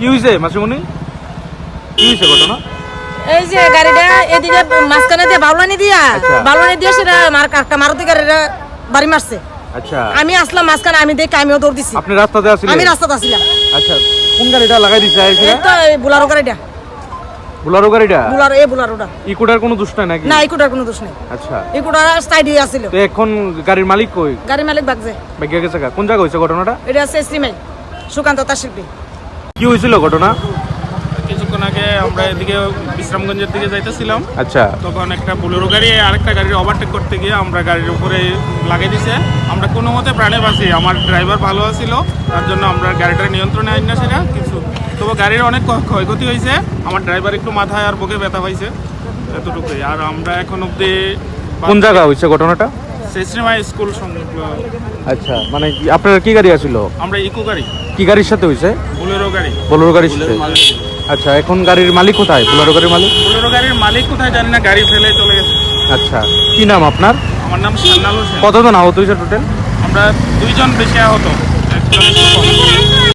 কি হয়েছে মাসিমণি? কি হয়েছে ঘটনা? এই যে গাড়িটা এদিকে মাঝখানে দিয়ে বাউলানি দিয়া আচ্ছা। বাউলানি দিয়ে সেটা মারুতি গাড়িটা বাড়ি মারছে। আচ্ছা। আমি আসলাম মাঝখানে আমি দেখে আমিও দৌড় দিছি। আপনি রাস্তাতে আমি রাস্তাতে আসছিলাম আচ্ছা কোন গাড়িটা লাগাই দিছে এই তো বুলারো গাড়িটা। বুলারো গাড়িটা? বুলারো এই বুলারোটা। ইকুটার কোনো দোষ নাই নাকি? না ইকুটার কোনো দোষ নেই। আচ্ছা। ইকুটার সাইডে আসছিল তো এখন গাড়ির মালিক কই? গাড়ি মালিক বাগছে ভাগ্য গেছে কোন জায়গা হয়েছে ঘটনাটা? এটা আছে শ্রীমাই সুকান্ত তার শিল্পী কি হয়েছিল ঘটনা? কিছুক্ষণ আগে আমরা এদিকে বিশ্রামগঞ্জের দিকে যাইতেছিলাম। আচ্ছা। তখন একটা বুলেরো গাড়ি আরেকটা গাড়ির ওভারটেক করতে গিয়ে আমরা গাড়ির উপরে লাগিয়ে দিছে। আমরা কোনো মতে প্রাণে বাঁচি আমার ড্রাইভার ভালো আছিল তার জন্য আমরা গাড়িটার নিয়ন্ত্রণে আইন না সেটা কিছু। তবে গাড়ির অনেক ক্ষয়ক্ষতি হয়েছে আমার ড্রাইভার একটু মাথায় আর বুকে ব্যথা পাইছে এতটুকুই। আর আমরা এখন অব্দি কোন জায়গা হয়েছে ঘটনাটা? শ্রীমা স্কুল আচ্ছা মানে আপনার কি গাড়ি আছিল? আমরা ইকো গাড়ি। কি গাড়ির সাথে হয়েছে? বোলেরো গাড়ি। বোলেরো গাড়ির সাথে? আচ্ছা এখন গাড়ির মালিক কোথায়? বোলেরো গাড়ির মালিক? বোলেরো গাড়ির মালিক কোথায় জানি না গাড়ি ফেলে চলে গেছে। আচ্ছা কি নাম আপনার? আমার নাম সান্নাল হোসেন। কতজন আহত হয়েছে টোটাল আমরা দুইজন বেশি আহত।